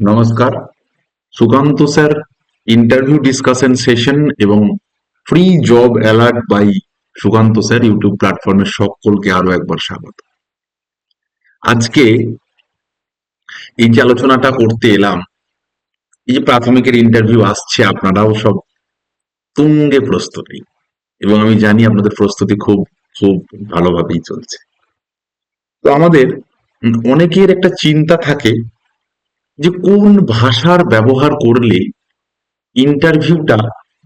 নমস্কার। Sukanta sir interview discussion session এবং free job alert by Sukanta sir YouTube প্ল্যাটফর্মের সকলকে আরও একবার স্বাগত। আজকে এই যে আলোচনাটা করতে এলাম, এই যে প্রাথমিকের ইন্টারভিউ আসছে, আপনারাও সব তুঙ্গে প্রস্তুতি এবং আমি জানি আপনাদের প্রস্তুতি খুব খুব ভালোভাবেই চলছে। তো আমাদের অনেকের একটা চিন্তা থাকে যে কোন ভাষার ব্যবহার করলে ইন্টারভিউটা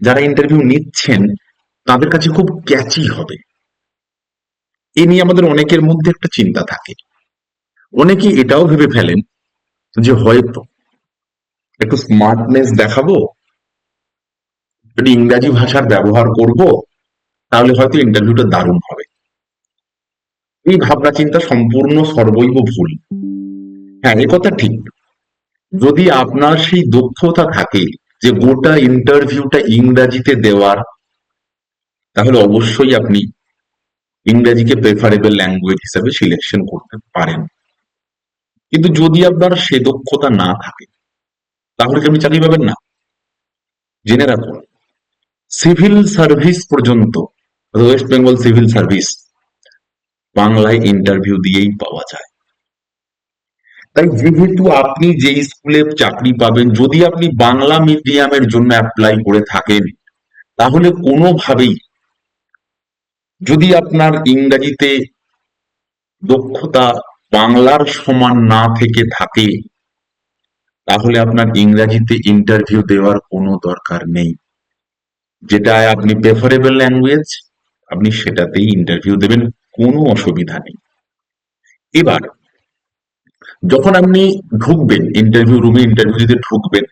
যারা ইন্টারভিউ নিচ্ছেন, তাদের কাছে খুব ক্যাচি হবে। এ নিয়ে আমাদের অনেকের মধ্যে একটা চিন্তা থাকে। অনেকে এটাও ভেবে ফেলেন যে হয়তো একটু স্মার্টনেস দেখাবো, যদি ইংরাজি ভাষার ব্যবহার করব, তাহলে হয়তো ইন্টারভিউটা দারুণ হবে। এই ভাবনা চিন্তা সম্পূর্ণ সর্বৈব ভুল। হ্যাঁ এ কথা ঠিক। যদি আপনার সেই দক্ষতা থাকে যে গোটা ইন্টারভিউটা ইংরাজিতে দেওয়ার, তাহলে অবশ্যই আপনি ইংরেজিকে প্রেফারেবল ল্যাঙ্গুয়েজ হিসেবে সিলেকশন করতে পারেন। কিন্তু যদি আপনার সে দক্ষতা না থাকে, তাহলে কি আপনি চাকরি পাবেন না? জেনে রাখুন সিভিল সার্ভিস পর্যন্ত ওয়েস্ট বেঙ্গল সিভিল সার্ভিস বাংলায় ইন্টারভিউ দিয়েই পাওয়া যায়। তাই যেহেতু আপনি যে স্কুলে চাকরি পাবেন, যদি আপনি বাংলা মিডিয়ামের জন্য অ্যাপ্লাই করে থাকেন, তাহলে কোনোভাবেই যদি আপনার ইংরাজিতে দক্ষতা বাংলার সমান না থেকে থাকে, তাহলে আপনার ইংরাজিতে ইন্টারভিউ দেওয়ার কোনো দরকার নেই। যেটা আপনি প্রেফারেবল ল্যাঙ্গুয়েজ আপনি সেটাতেই ইন্টারভিউ দেবেন, কোনো অসুবিধা নেই। এবার যখন আপনি ঢুকবেন ইন্টারভিউ রুমে ইন্টারভিউ দিতে ঢুকবেন,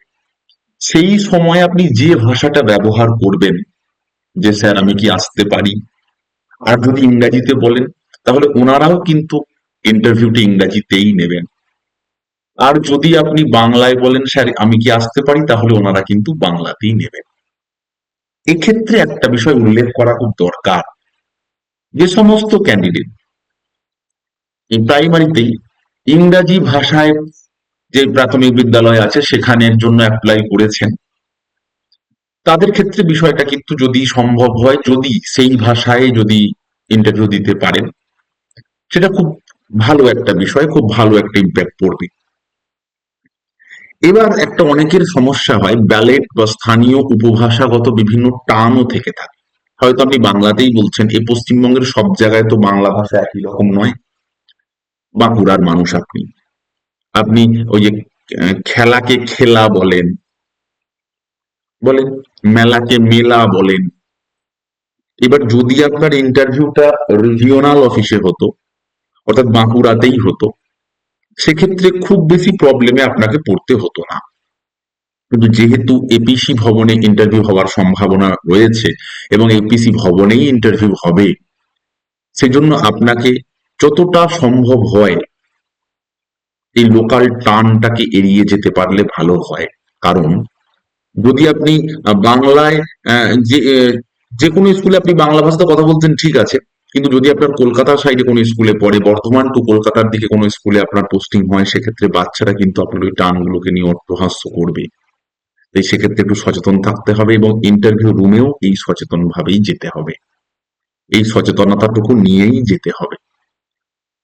সেই সময় আপনি যে ভাষাটা ব্যবহার করবেন, যে স্যার আমি কি আসতে পারি? আর যদি ইংরাজিতে বলেন, তাহলে ওনারাও কিন্তু ইন্টারভিউটি ইংরাজিতেই নেবেন। আর যদি আপনি বাংলায় বলেন, স্যার, আমি কি আসতে পারি? তাহলে ওনারা কিন্তু বাংলাতেই নেবেন। এক্ষেত্রে একটা বিষয় উল্লেখ করা খুব দরকার। যে সমস্ত ক্যান্ডিডেট প্রাইমারিতেই ইংরাজি ভাষায় যে প্রাথমিক বিদ্যালয় আছে সেখানের জন্য অ্যাপ্লাই করেছেন। তাদের ক্ষেত্রে বিষয়টা কিন্তু যদি সম্ভব হয়, যদি সেই ভাষায় যদি ইন্টারভিউ দিতে পারেন, সেটা খুব ভালো একটা বিষয়, খুব ভালো একটা ইম্প্যাক্ট পড়বে। এবার একটা অনেকের সমস্যা হয় ব্যালেট বা স্থানীয় উপভাষাগত বিভিন্ন টানও থেকে থাকে। হয়তো আপনি বাংলাতেই বলছেন, এই পশ্চিমবঙ্গের সব জায়গায় তো বাংলা ভাষা একই রকম নয়। বাঁকুড়ার মানুষ আপনি। আপনি ওই যে খেলাকে খেলা বলেন বলেন, মেলাকে মেলা বলেন। এবার যদি আপনার ইন্টারভিউটা রিজিওনাল অফিসে হতো, অর্থাৎ বাঁকুড়াতেই হতো, সেক্ষেত্রে খুব বেশি প্রবলেমে আপনাকে পড়তে হতো না। কিন্তু যেহেতু এপিসি ভবনে ইন্টারভিউ হওয়ার সম্ভাবনা রয়েছে এবং এপিসি ভবনেই ইন্টারভিউ হবে, সেজন্য আপনাকে যতটা সম্ভব হয়, এই লোকাল টানটাকে এড়িয়ে যেতে পারলে ভালো হয়। কারণ, যদি আপনি বাংলায় যে যে কোনো স্কুলে আপনি বাংলা ভাষাতে কথা বলছেন, ঠিক আছে। কিন্তু যদি আপনার কলকাতার সাইডে কোনো স্কুলে পড়ে বর্ধমান টু কলকাতার দিকে কোনো স্কুলে আপনার পোস্টিং হয়, সেক্ষেত্রে বাচ্চারা কিন্তু আপনার ওই টানগুলোকে নিয়ে অট্টহাস্য করবে। তাই সেক্ষেত্রে একটু সচেতন থাকতে হবে এবং ইন্টারভিউ রুমেও এই সচেতন ভাবেই যেতে হবে। এই সচেতনতাটুকু নিয়েই যেতে হবে।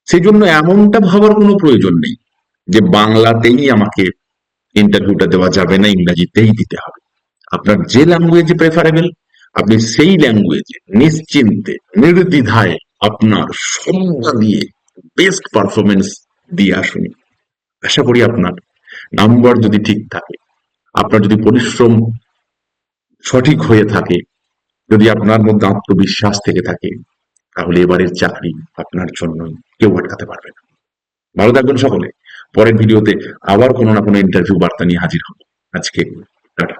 সেই জন্য এমনটা ভাবার কোনো প্রয়োজন নেই যে বাংলাতেই আমাকে ইন্টারভিউটা দেওয়া যাবে না, ইংরাজিতেই দিতে হবে। আপনার যে ল্যাঙ্গুয়েজে প্রেফারেবল আপনি সেই ল্যাঙ্গুয়েজে নিশ্চিন্তে, নির্দ্বিধায় আপনার সবটা দিয়ে বেস্ট পারফরমেন্স দিয়ে আসুন। আশা করি আপনার নাম্বার যদি ঠিক থাকে, আপনার যদি পরিশ্রম সঠিক হয়ে থাকে, যদি আপনার মধ্যে আত্মবিশ্বাস থেকে থাকে তাহলে এবারের চাকরি আপনার জন্য কেউ আটকাতে পারবে না। ভালো থাকবেন সকলে। পরের ভিডিওতে আবার কোনো না কোনো ইন্টারভিউ বার্তা নিয়ে হাজির হব। আজকে টাটা।